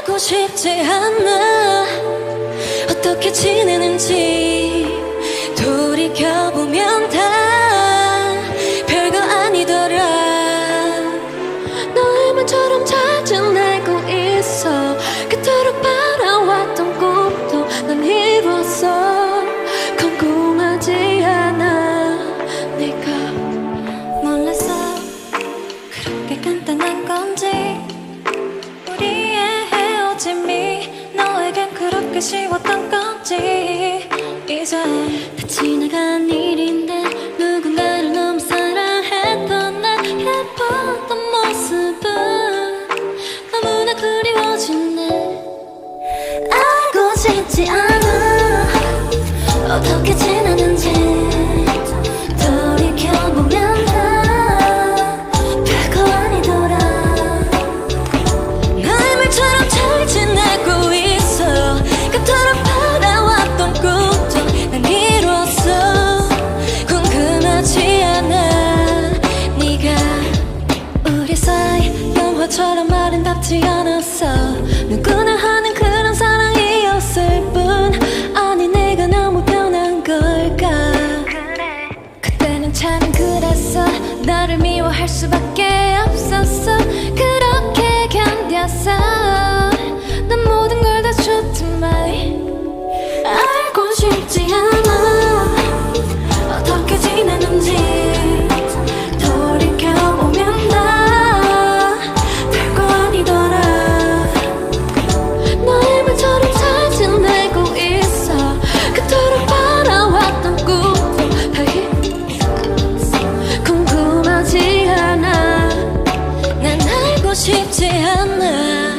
알고 싶지 않아. 어떻게 지내는지. 잊기 쉬웠던 건지 이제 다 지나간 일인데 누군가를 너무 사랑했던 나 예뻤던 모습은 너무나 그리워지네 알고 싶지 않아. 어떻게 지났는지. 쉽지 않았어. 누구나 하는 그런 사랑이었을 뿐. 아니 내가 너무 변한 걸까? 그래. 그때는 참 그랬어. 나를 미워할 수밖에 없었어. 그렇게 견뎠어. 내 하나